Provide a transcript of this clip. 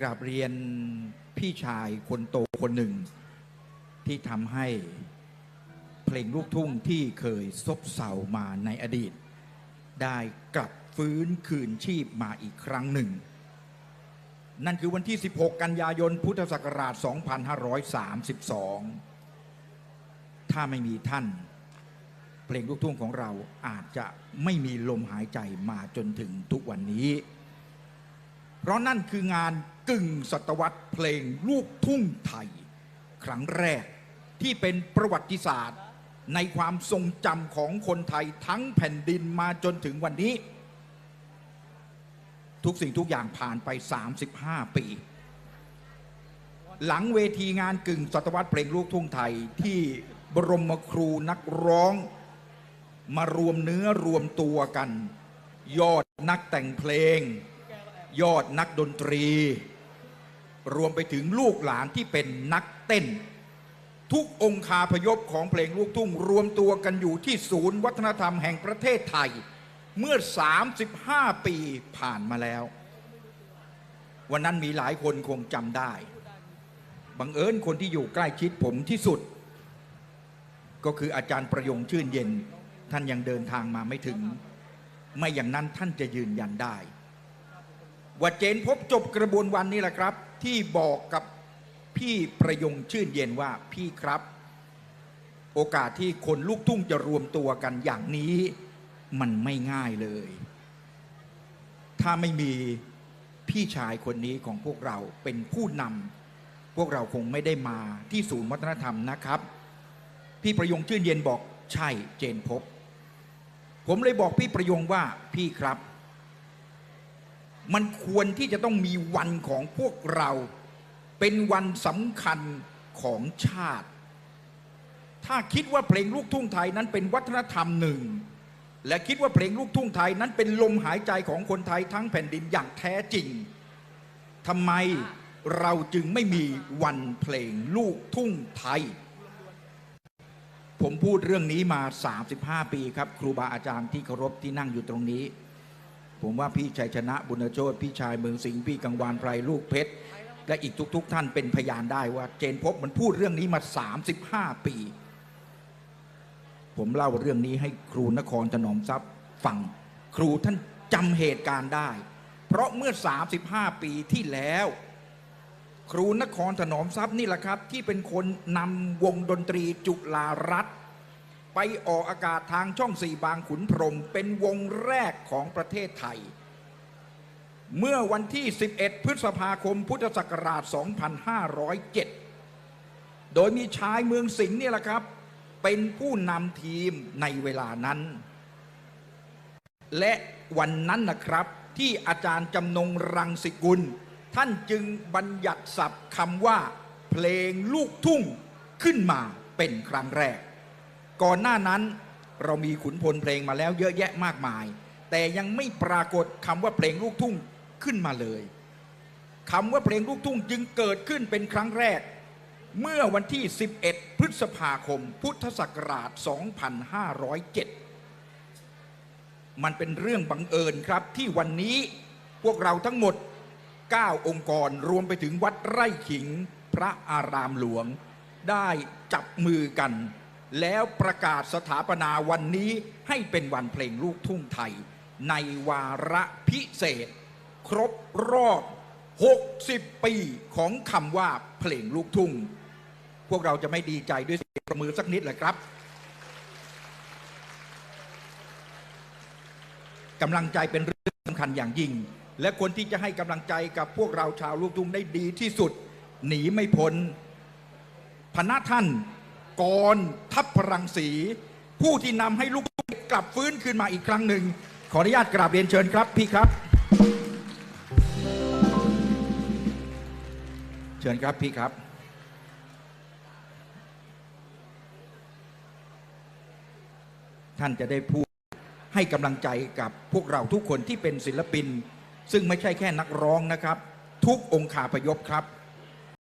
กราบเรียนพี่ชายคนโตคนหนึ่ง ที่ทำให้เพลงลูกทุ่งที่เคยซบเซามาในอดีต ได้กลับฟื้นคืนชีพมาอีกครั้งหนึ่ง นั่นคือวันที่ 16 กันยายน พุทธศักราช 2532 ถ้าไม่มีท่าน เพลงลูกทุ่งของเราอาจจะไม่มีลมหายใจมาจนถึงทุกวันนี้ เพราะนั่นคืองาน กึ่งศตวรรษเพลงลูกทุ่งไทย ครั้งแรกที่เป็นประวัติศาสตร์ ในความทรงจำของคนไทยทั้งแผ่นดินมาจนถึงวันนี้ ทุกสิ่งทุกอย่างผ่านไป 35 ปี หลังเวทีงานกึ่งศตวรรษเพลงลูกทุ่งไทยที่บรมครูนักร้องมารวมเนื้อรวมตัวกัน ยอดนักแต่งเพลง ยอดนักดนตรี รวมไปถึงลูกหลานที่เป็นนักเต้น ทุกองคาพยพของเพลงลูกทุ่งรวมตัวกันอยู่ที่ศูนย์วัฒนธรรมแห่งประเทศไทย เมื่อ 35 ปีผ่านมาแล้ว วันนั้นมีหลายคนคงจำได้ บังเอิญคนที่อยู่ใกล้ชิดผมที่สุด ก็คืออาจารย์ประยงชื่นเย็น ท่านยังเดินทางมาไม่ถึง ไม่อย่างนั้นท่านจะยืนยันได้ ว่าเจนพบจบกระบวนวันนี้แหละครับ ที่บอกกับพี่ประยงชื่นเย็นว่าพี่ครับ โอกาสที่คนลูกทุ่งจะรวมตัวกันอย่างนี้ มันไม่ง่ายเลย ถ้าไม่มีพี่ชายคนนี้ของพวกเราเป็นผู้นำพวกเราคงไม่ได้มาที่ศูนย์วัฒนธรรมนะครับ พี่ประยงชื่นเย็นบอกใช่เจนพบ ผมเลยบอกพี่ประยงว่าพี่ครับ มันควรที่จะต้องมีวันของพวกเรา เป็นวันสำคัญของชาติ ถ้าคิดว่าเพลงลูกทุ่งไทยนั้นเป็นวัฒนธรรมหนึ่ง และคิดว่าเพลงลูกทุ่งไทยนั้นเป็นลมหายใจของคนไทยทั้งแผ่นดินอย่างแท้จริงทำไมเราจึงไม่มีวันเพลงลูกทุ่งไทย ผมพูดเรื่องนี้มา 35 ปีครับ ครูบาอาจารย์ที่เคารพที่นั่งอยู่ตรงนี้ ผมว่าพี่ชัยชนะบุญโชตพี่ชายเมืองสิงห์พี่กังวานไพรลูกเพชรและอีกทุกๆท่านเป็นพยานได้ว่า เจนพบมันพูดเรื่องนี้มา 35 ปี ผมเล่าเรื่องนี้ให้ครูนครถนอมทรัพย์ฟัง ครูท่านจำเหตุการณ์ได้ เพราะเมื่อ 35 ปีที่แล้ว ครูนครถนอมทรัพย์นี่แหละครับ ที่เป็นคนนำวงดนตรีจุฬารัตน์ ไปออกอากาศทางช่องสี่บางขุนพรหมเป็นวงแรกของประเทศไทย เมื่อวันที่ 11 พฤษภาคมพุทธศักราช 2507 โดยมีชายเมืองสิงห์นี่แหละครับ เป็นผู้นำทีมในเวลานั้น และวันนั้นนะครับที่อาจารย์จำนงรังสิกุล ท่านจึงบัญญัติศัพท์คำว่า เพลงลูกทุ่งขึ้นมาเป็นครั้งแรก ก่อนหน้านั้นเรามีขุนพลเพลงมาแล้วเยอะแยะมากมาย แต่ยังไม่ปรากฏคำว่าเพลงลูกทุ่งขึ้นมาเลยคำว่าเพลงลูกทุ่งจึงเกิดขึ้นเป็นครั้งแรก เมื่อวันที่ 11 พฤษภาคม พุทธศักราช 2507 มันเป็นเรื่องบังเอิญครับที่วันนี้พวกเราทั้งหมด 9 องค์กรรวมไปถึงวัดไร่ขิงพระอารามหลวง ได้จับมือกัน แล้วประกาศสถาปนาวันนี้ให้เป็นวันเพลงลูกทุ่งไทย ในวาระพิเศษ ครบรอบ 60 ปีของคำว่าเพลงลูกทุ่ง พวกเราจะไม่ดีใจด้วยเสียงประมือสักนิดเลยครับกำลังใจเป็นเรื่องสำคัญอย่างยิ่ง และคนที่จะให้กำลังใจกับพวกเราชาวลูกทุ่งได้ดีที่สุด หนีไม่พ้นพนะท่าน กรทัพพรังสี ผู้ที่นำให้ลูกกลับฟื้นคืนมาอีกครั้งหนึ่ง ขออนุญาตกราบเรียนเชิญครับพี่ครับ เชิญครับพี่ครับท่านจะได้พูดให้กำลังใจกับพวกเราทุกคนที่เป็นศิลปิน ซึ่งไม่ใช่แค่นักร้องนะครับ ทุกองค์ขาพยพครับ